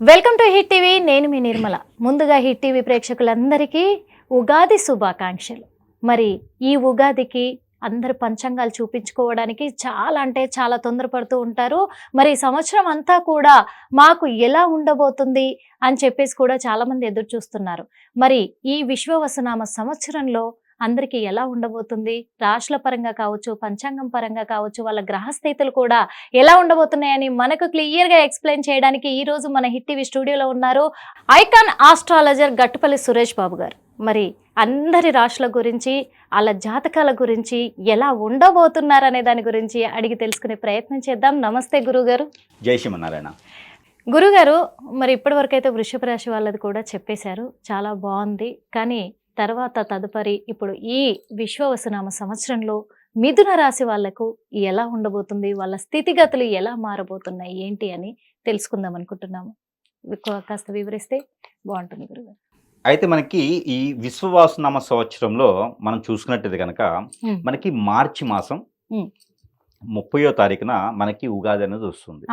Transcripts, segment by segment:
Welcome to hit TV నేను మీ నిర్మల. ముందుగా hit TV ప్రేక్షకులందరికీ ఉగాది శుభాకాంక్షలు. మరి ఈ ఉగాదికి అందరు పంచాంగాలు చూపించుకోవడానికి చాలా అంటే చాలా తొందరపడుతూ ఉంటారు. మరి సంవత్సరం అంతా కూడా మాకు ఎలా ఉండబోతుంది అని చెప్పేసి కూడా చాలామంది ఎదురు చూస్తున్నారు. మరి ఈ విశ్వవసనామ సంవత్సరంలో అందరికీ ఎలా ఉండబోతుంది? రాశుల పరంగా కావచ్చు పంచాంగం పరంగా కావచ్చు వాళ్ళ గ్రహస్థితులు కూడా ఎలా ఉండబోతున్నాయని మనకు క్లియర్గా ఎక్స్ప్లెయిన్ చేయడానికి ఈ రోజు మన హిట్ టీవీ స్టూడియోలో ఉన్నారు ఐకాన్ ఆస్ట్రాలజర్ గట్టుపల్లి సురేష్ బాబు గారు. మరి అందరి రాశుల గురించి వాళ్ళ జాతకాల గురించి ఎలా ఉండబోతున్నారు అనే దాని గురించి అడిగి తెలుసుకునే ప్రయత్నం చేద్దాం. నమస్తే గురుగారు. జై శ్రీమన్నారాయణ. గురుగారు మరి ఇప్పటివరకు అయితే వృషభ రాశి వాళ్ళది కూడా చెప్పేశారు. చాలా బాగుంది. కానీ తర్వాత తదుపరి ఇప్పుడు ఈ విశ్వవసనామ సంవత్సరంలో మిథున రాశి వాళ్ళకు ఎలా ఉండబోతుంది? వాళ్ళ స్థితిగతులు ఎలా మారబోతున్నాయి? ఏంటి అని తెలుసుకుందాం అనుకుంటున్నాము. ఎక్కువ కాస్త వివరిస్తే బాగుంటుంది గురుగారు. అయితే మనకి ఈ విశ్వవాసనామ సంవత్సరంలో మనం చూసుకున్నట్టయితే కనుక. మనకి మార్చి మాసం. ముప్పయో తారీఖున మనకి ఉగాది అనేది వస్తుంది.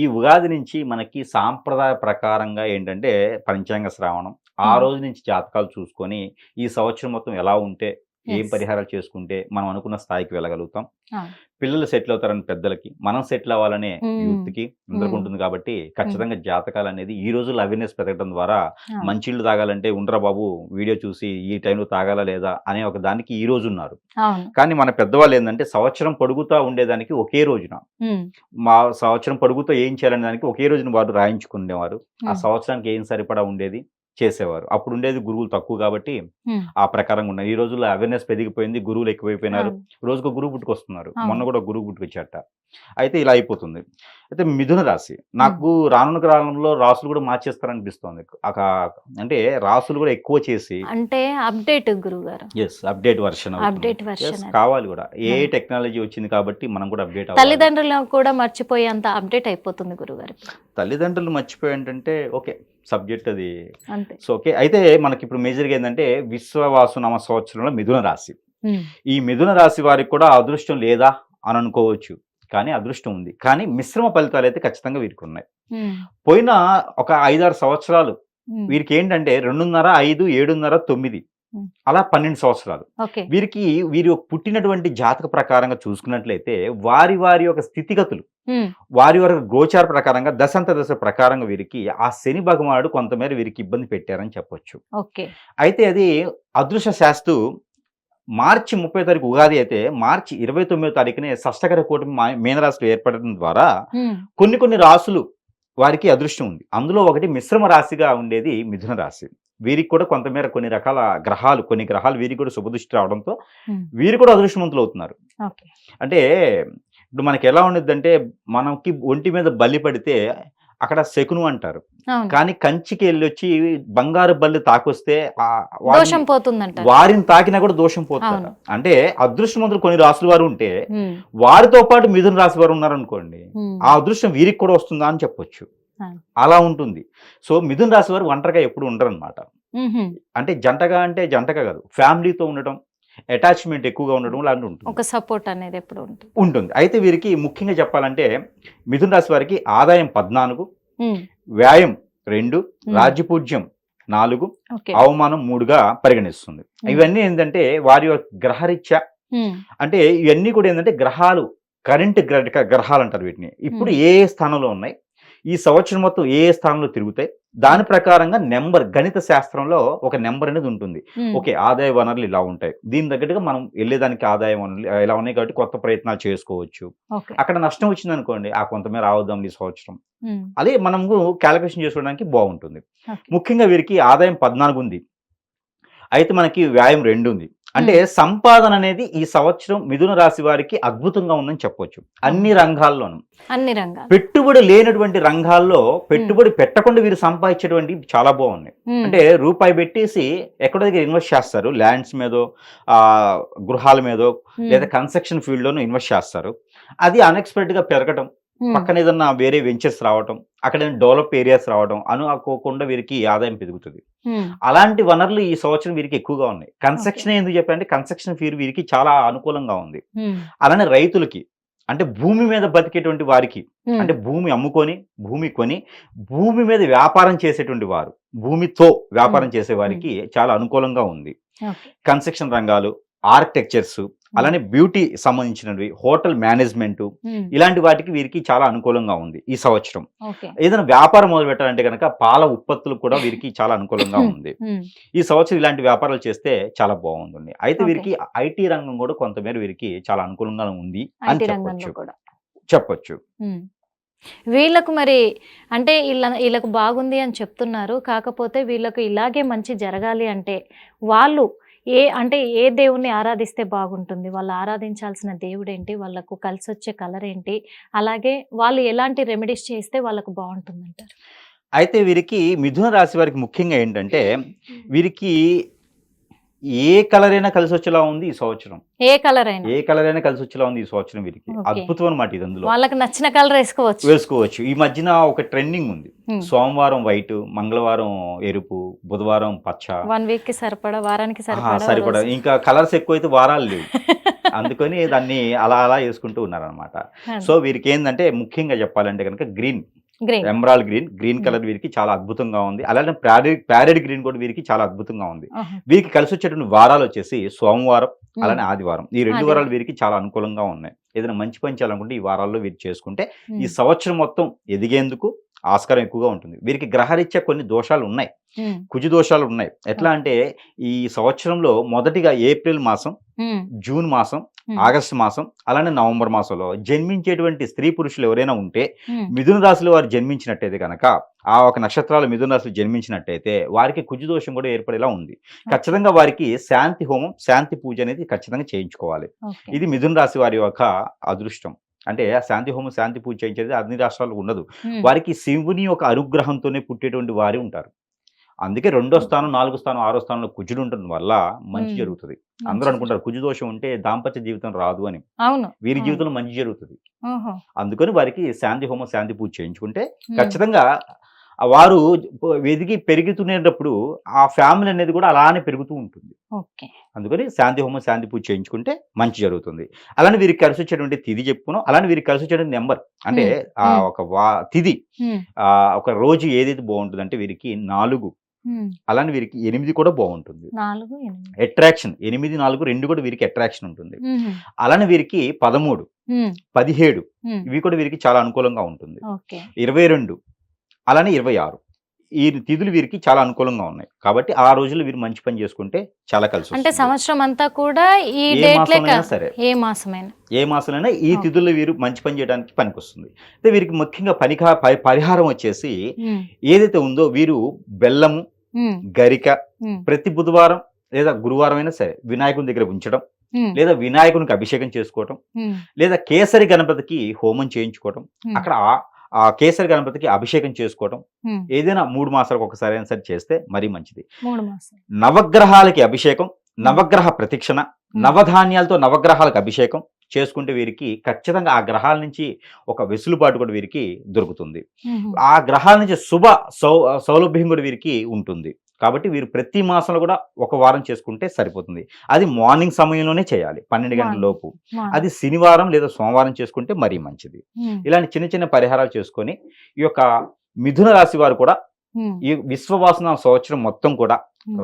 ఈ ఉగాది నుంచి మనకి సాంప్రదాయ ప్రకారంగా ఏంటంటే పంచాంగ శ్రావణం ఆ. రోజు నుంచి జాతకాలు చూసుకొని ఈ సంవత్సరం మొత్తం ఎలా ఉంటే ఏం. పరిహారాలు చేసుకుంటే మనం అనుకున్న స్థాయికి వెళ్ళగలుగుతాం. పిల్లలు సెటిల్ అవుతారని పెద్దలకి మనం సెటిల్ అవ్వాలనే. యూత్కి అందరికి. ఉంటుంది కాబట్టి ఖచ్చితంగా జాతకాలు అనేది ఈ రోజుల్లో అవేర్నెస్ పెరగడం ద్వారా. మంచిళ్ళు తాగాలంటే ఉండరా బాబు వీడియో చూసి ఈ టైంలో తాగాలా లేదా అనే ఒక దానికి ఈ రోజు ఉన్నారు కానీ మన పెద్దవాళ్ళు ఏంటంటే సంవత్సరం పొడుగుతా ఉండేదానికి ఒకే రోజున మా సంవత్సరం పొడుగుతో ఏం చేయాలనే దానికి ఒకే రోజున వారు రాయించుకునేవారు ఆ సంవత్సరానికి ఏం సరిపడా ఉండేది చేసేవారు. అప్పుడు ఉండేది గురువులు తక్కువ కాబట్టి ఆ ప్రకారంగా ఉన్నాయి. ఈ రోజుల్లో అవేర్నెస్ పెరిగిపోయింది గురువులు ఎక్కువైపోయినారు. రోజుకు గురువు పుట్టుకొస్తున్నారు. మొన్న కూడా గురువు పుట్టుకొచ్చాట అయితే ఇలా అయిపోతుంది. అయితే మిథున రాశి. నాకు రానున్న కాలంలో రాసులు కూడా మార్చేస్తారనిపిస్తోంది ఒక అంటే రాసులు కూడా ఎక్కువ చేసి అంటే అప్డేట్ గురుగారు yes update version update version కావాలి కూడా. ఏ. టెక్నాలజీ వచ్చింది కాబట్టి మనం కూడా అప్డేట్ అవ్వాలి. తల్లిదండ్రులను కూడా మర్చిపోయేంత అప్డేట్ అయిపోతుంది గురుగారు తల్లిదండ్రులు మర్చిపోయి ఏంటంటే ఓకే. సబ్జెక్ట్ అది. సో ఓకే అయితే మనకి ఇప్పుడు మేజర్గా ఏంటంటే విశ్వవాసునామ సంవత్సరంలో మిథున రాశి. ఈ మిథున రాశి వారికి కూడా అదృష్టం లేదా అని అనుకోవచ్చు. కానీ అదృష్టం ఉంది. కానీ మిశ్రమ ఫలితాలు అయితే ఖచ్చితంగా వీరికి ఉన్నాయి. పోయిన ఒక ఐదారు సంవత్సరాలు వీరికి ఏంటంటే రెండున్నర ఐదు ఏడున్నర తొమ్మిది. అలా పన్నెండు సంవత్సరాలు. వీరికి వీరి పుట్టినటువంటి జాతక ప్రకారంగా చూసుకున్నట్లయితే వారి వారి యొక్క స్థితిగతులు వారి వారి గోచార ప్రకారంగా దశంత దశ ప్రకారంగా వీరికి ఆ శని భగవానుడు కొంతమేర వీరికి ఇబ్బంది పెట్టారని చెప్పొచ్చు. అయితే అది అదృశ్య శాస్తు మార్చి ముప్పై తారీఖు ఉగాది అయితే మార్చి ఇరవై తొమ్మిదో తారీఖునే షష్టకర కూటమి మీనరాశిలో ఏర్పడడం ద్వారా కొన్ని కొన్ని రాసులు వారికి అదృష్టం ఉంది. అందులో ఒకటి మిశ్రమ రాశిగా ఉండేది మిథున రాశి. వీరికి కూడా కొంతమేర కొన్ని రకాల గ్రహాలు కొన్ని గ్రహాలు వీరికి కూడా శుభదృష్టి రావడంతో వీరు కూడా అదృష్టవంతులు అవుతున్నారు. అంటే ఇప్పుడు మనకి ఎలా ఉండేదంటే మనకి ఒంటి మీద బలి పడితే అక్కడ శకును అంటారు. కానీ కంచికి వెళ్ళి వచ్చి బంగారు బల్లి తాకొస్తే వారిని- దోషం పోతుందంట వారిని తాకినా కూడా దోషం అవును. అంటే అదృష్టవంతులు కొన్ని రాసుల వారు ఉంటే వారితో పాటు మిథున రాశి వారు ఉన్నారనుకోండి ఆ అదృష్టం వీరికి కూడా వస్తుందా అని చెప్పొచ్చు. అలా ఉంటుంది. సో మిథున రాశి వారు ఒంటరిగా ఎప్పుడు ఉండరు అనమాట. అంటే జంటగా అంటే జంటగా కాదు. ఫ్యామిలీతో ఉండటం అటాచ్మెంట్ ఎక్కువగా ఉండడం లాంటి ఉంటుంది. ఒక సపోర్ట్ అనేది ఎప్పుడు ఉంటుంది. ఉంటుంది. అయితే వీరికి ముఖ్యంగా చెప్పాలంటే మిథున రాశి వారికి ఆదాయం పద్నాలుగు వ్యాయం రెండు రాజ్యపూజ్యం నాలుగు అవమానం మూడుగా పరిగణిస్తుంది. ఇవన్నీ ఏంటంటే వారి యొక్క గ్రహరీత్యా అంటే ఇవన్నీ కూడా ఏంటంటే గ్రహాలు కరెంట్ గ్రహాలు అంటారు వీటిని. ఇప్పుడు ఏ స్థానంలో ఉన్నాయి? ఈ సంవత్సరం మొత్తం ఏ ఏ స్థానంలో తిరుగుతాయి? దాని ప్రకారంగా నెంబర్ గణిత శాస్త్రంలో ఒక నెంబర్ అనేది ఉంటుంది. ఓకే ఆదాయ వనరులు ఇలా ఉంటాయి. దీని తగ్గట్టుగా మనం వెళ్ళేదానికి ఆదాయ వనరులు ఇలా ఉన్నాయి కాబట్టి కొత్త ప్రయత్నాలు చేసుకోవచ్చు. అక్కడ నష్టం వచ్చింది అనుకోండి ఆ కొంతమేర ఆవుదాం ఈ సంవత్సరం. అదే మనము క్యాలిక్యులేషన్ చేసుకోవడానికి బాగుంటుంది. ముఖ్యంగా వీరికి ఆదాయం పద్నాలుగు ఉంది. అయితే మనకి వ్యాయం రెండు ఉంది. అంటే సంపాదన అనేది ఈ సంవత్సరం మిథున రాశి వారికి అద్భుతంగా ఉందని చెప్పొచ్చు. అన్ని రంగాల్లోనూ. అన్ని రంగాలు. పెట్టుబడి లేనటువంటి రంగాల్లో పెట్టుబడి పెట్టకుండా వీరు సంపాదించేటువంటి చాలా బాగున్నాయి. అంటే రూపాయి పెట్టేసి ఎక్కడో దగ్గర ఇన్వెస్ట్ చేస్తారు. ల్యాండ్స్ మీదో ఆ గృహాల మీదో లేదా కన్స్ట్రక్షన్ ఫీల్డ్ లోనూ ఇన్వెస్ట్ చేస్తారు. అది అన్ఎక్స్పెక్టెడ్గా పెరగటం పక్కన ఏదన్నా వేరే వెంచర్స్ రావటం అక్కడ డెవలప్ ఏరియాస్ రావడం అనుకోకుండా వీరికి ఆదాయం పెరుగుతుంది. అలాంటి వనరులు ఈ సంవత్సరం వీరికి ఎక్కువగా ఉన్నాయి. కన్స్ట్రక్షన్ ఎందుకు చెప్పారంటే కన్స్ట్రక్షన్ ఫీర్ వీరికి చాలా అనుకూలంగా ఉంది. అలానే రైతులకి అంటే భూమి మీద బతికేటువంటి వారికి అంటే భూమి అమ్ముకొని భూమి కొని భూమి మీద వ్యాపారం చేసేటువంటి వారు భూమితో వ్యాపారం చేసే వారికి చాలా అనుకూలంగా ఉంది. కన్స్ట్రక్షన్ రంగాలు ఆర్కిటెక్చర్స్ అలానే బ్యూటీ సంబంధించినవి హోటల్ మేనేజ్మెంట్ ఇలాంటి వాటికి వీరికి చాలా అనుకూలంగా ఉంది ఈ సంవత్సరం. ఏదైనా వ్యాపారం మొదలు పెట్టాలంటే కనుక పాల ఉత్పత్తులు కూడా వీరికి చాలా అనుకూలంగా ఉంది. ఈ సంవత్సరం ఇలాంటి వ్యాపారాలు చేస్తే చాలా బాగుంటుంది. అయితే. వీరికి ఐటీ రంగం కూడా కొంతమేర వీరికి చాలా అనుకూలంగా ఉంది అని చెప్పొచ్చు. చెప్పొచ్చు. వీళ్ళకు మరి అంటే వీళ్ళ వీళ్ళకు బాగుంది అని చెప్తున్నారు. కాకపోతే వీళ్ళకు ఇలాగే మంచి జరగాలి అంటే వాళ్ళు ఏ అంటే ఏ దేవుణ్ణి ఆరాధిస్తే బాగుంటుంది? వాళ్ళు ఆరాధించాల్సిన దేవుడు ఏంటి వాళ్ళకు కలిసి వచ్చే కలర్ ఏంటి అలాగే వాళ్ళు ఎలాంటి రెమెడీస్ చేస్తే వాళ్ళకు బాగుంటుంది అంటారు అయితే వీరికి మిథున రాశి వారికి ముఖ్యంగా ఏంటంటే వీరికి ఏ కలర్ అయినా కలిసి వచ్చేలా ఉంది ఈ సంవత్సరం. ఏ కలర్ అయినా. ఏ కలర్ అయినా కలిసి వచ్చేలా ఉంది ఈ సంవత్సరం వీరికి. అద్భుతం అనమాట ఇది అందులో. వాళ్ళకి నచ్చిన కలర్ వేసుకోవచ్చు. వేసుకోవచ్చు. ఈ మధ్యన ఒక ట్రెండింగ్ ఉంది. సోమవారం వైట్ మంగళవారం ఎరుపు బుధవారం పచ్చ. వన్ వీక్కి సరిపడా వారానికి సరిపడా. ఇంకా కలర్స్ ఎక్కువైతే వారాలు లేవు. అందుకని దాన్ని అలా అలా వేసుకుంటూ ఉన్నారనమాట సో వీరికి ఏంటంటే ముఖ్యంగా చెప్పాలంటే కనుక green. Emerald green green Hmm. Colour వీరికి చాలా అద్భుతంగా ఉంది. అలానే ప్యారెడ్ ప్యారెడ్ గ్రీన్ కూడా వీరికి చాలా అద్భుతంగా ఉంది. వీరికి కలిసి వచ్చేటువంటి వారాలు వచ్చేసి సోమవారం అలానే ఆదివారం. ఈ రెండు. వారాలు వీరికి చాలా అనుకూలంగా ఉన్నాయి. ఏదైనా మంచి పని చేయాలనుకుంటే ఈ వారాల్లో వీరు చేసుకుంటే ఈ సంవత్సరం మొత్తం ఎదిగేందుకు ఆస్కారం ఎక్కువగా ఉంటుంది. వీరికి గ్రహరీత్యా కొన్ని దోషాలు ఉన్నాయి. కుజు దోషాలు ఉన్నాయి. ఎట్లా అంటే ఈ సంవత్సరంలో మొదటిగా ఏప్రిల్ మాసం జూన్ మాసం ఆగస్టు మాసం అలానే నవంబర్ మాసంలో జన్మించేటువంటి స్త్రీ పురుషులు ఎవరైనా ఉంటే మిథున రాశిలో వారు జన్మించినట్టయితే కనుక ఆ ఒక నక్షత్రాలు మిథున రాశిలో జన్మించినట్టయితే వారికి కుజు దోషం కూడా ఏర్పడేలా ఉంది. ఖచ్చితంగా వారికి శాంతి హోమం శాంతి పూజ అనేది ఖచ్చితంగా చేయించుకోవాలి. ఇది మిథున రాశి వారి యొక్క అదృష్టం. అంటే ఆ శాంతి హోమం శాంతి పూజ చేయించేది అన్ని రాష్ట్రాల్లో ఉండదు. వారికి శివుని యొక్క అనుగ్రహంతోనే పుట్టేటువంటి వారి ఉంటారు. అందుకే రెండో స్థానం నాలుగో స్థానం ఆరో స్థానంలో కుజుడు ఉండడం వల్ల మంచి. జరుగుతుంది. అందరూ అనుకుంటారు కుజు దోషం ఉంటే దాంపత్య జీవితం రాదు అని. అవును. వీరి. జీవితంలో మంచి జరుగుతుంది. అందుకని వారికి శాంతి హోమం శాంతి పూజ చేయించుకుంటే. ఖచ్చితంగా వారు ఎదిగి పెరుగుతునేటప్పుడు ఆ ఫ్యామిలీ అనేది కూడా అలానే పెరుగుతూ ఉంటుంది ఓకే అందుకని శాంతి హోమం శాంతి పూజ చేయించుకుంటే మంచి జరుగుతుంది అలానే వీరికి కలిసి వచ్చేటువంటి తిథి చెప్పుకున్నాం అలానే వీరికి కలిసి వచ్చేటువంటి నెంబర్ అంటే ఆ. ఒక వా ఉమ్. ఆ ఒక రోజు ఏదైతే బాగుంటుంది అంటే వీరికి నాలుగు. అలానే వీరికి ఎనిమిది కూడా బాగుంటుంది అట్రాక్షన్ ఎనిమిది నాలుగు రెండు కూడా వీరికి అట్రాక్షన్ ఉంటుంది. అలానే వీరికి పదమూడు. పదిహేడు. ఇవి కూడా వీరికి చాలా అనుకూలంగా ఉంటుంది ఇరవై రెండు అలానే ఇరవై ఆరు ఈ తిథులు వీరికి చాలా అనుకూలంగా ఉన్నాయి కాబట్టి ఆ రోజుల్లో వీరు మంచి పని చేసుకుంటే చాలా కలిసి అంటే. సంవత్సరం అంతా కూడా ఈ సరే ఏ మాసమైనా ఏ మాసంలోనైనా ఈ. తిథుల్లో వీరు మంచి పని చేయడానికి పనికొస్తుంది అయితే వీరికి ముఖ్యంగా పనికా పరి- పరిహారం వచ్చేసి. ఏదైతే ఉందో వీరు బెల్లము. గరిక. ప్రతి బుధవారం లేదా గురువారం అయినా సరే వినాయకుని దగ్గర ఉంచడం. లేదా వినాయకునికి అభిషేకం చేసుకోవటం. లేదా కేసరి గణపతికి హోమం చేయించుకోవటం. అక్కడ ఆ- కేసరి గణపతికి అభిషేకం చేసుకోవటం. ఉమ్. ఏదైనా మూడు మాసాలకు ఒకసారి అయినా సరే చేస్తే మరీ మంచిది. మూడు మాసాలు. నవగ్రహాలకి అభిషేకం నవగ్రహ ప్రతిక్షణ నవధాన్యాలతో నవగ్రహాలకు అభిషేకం చేసుకుంటే వీరికి ఖచ్చితంగా ఆ గ్రహాల నుంచి ఒక వెసులుబాటు కూడా వీరికి దొరుకుతుంది. ఆ గ్రహాల నుంచి శుభ సౌ సౌలభ్యం కూడా వీరికి ఉంటుంది. కాబట్టి వీరు ప్రతి మాసంలో కూడా ఒక వారం చేసుకుంటే సరిపోతుంది అది మార్నింగ్ సమయంలోనే చేయాలి పన్నెండు గంటల. లోపు అది శనివారం లేదా సోమవారం చేసుకుంటే మరీ మంచిది. ఇలాంటి చిన్న చిన్న పరిహారాలు చేసుకొని ఈ యొక్క మిథున రాశి వారు కూడా. ఈ విశ్వవాసన సంవత్సరం మొత్తం కూడా.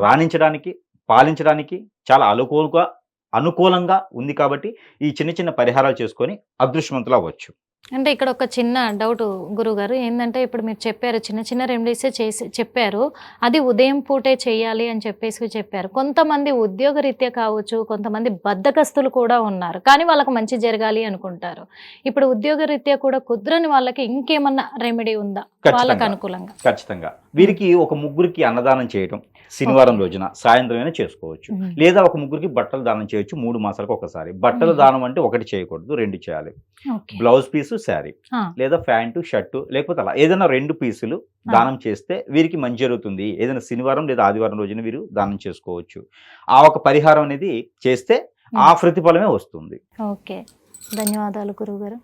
రాణించడానికి పాలించడానికి చాలా అనుకూలంగా అనుకూలంగా ఉంది కాబట్టి ఈ చిన్న చిన్న పరిహారాలు చేసుకొని అదృష్టవంతులు అవ్వచ్చు అంటే ఇక్కడ ఒక చిన్న డౌట్ గురుగారు ఏంటంటే ఇప్పుడు మీరు చెప్పారు చిన్న చిన్న రెమెడీసే చేసి చెప్పారు అది ఉదయం పూటే చేయాలి అని చెప్పేసి చెప్పారు. కొంతమంది ఉద్యోగ రీత్యా కావచ్చు కొంతమంది బద్ధకస్తులు కూడా ఉన్నారు కానీ వాళ్ళకి మంచి జరగాలి అనుకుంటారు. ఇప్పుడు ఉద్యోగ రీత్యా కూడా కుదరని వాళ్ళకి ఇంకేమన్నా రెమెడీ ఉందా? వాళ్ళకి అనుకూలంగా. ఖచ్చితంగా. వీరికి ఒక ముగ్గురికి అన్నదానం చేయడం శనివారం రోజున సాయంత్రం అయినా చేసుకోవచ్చు. లేదా ఒక ముగ్గురికి బట్టలు దానం చేయొచ్చు మూడు మాసాలకు ఒకసారి. బట్టలు. దానం అంటే ఒకటి చేయకూడదు రెండు చేయాలి. Blouse piece sari. ఆ. లేదా ప్యాంటు షర్టు లేకపోతే అలా ఏదైనా రెండు పీసులు దానం చేస్తే వీరికి మంచి జరుగుతుంది. ఏదైనా శనివారం లేదా ఆదివారం రోజున వీరు దానం చేసుకోవచ్చు. ఆ ఒక పరిహారం అనేది చేస్తే ఆ ప్రతిఫలమే వస్తుంది. ఓకే. ధన్యవాదాలు గురుగారు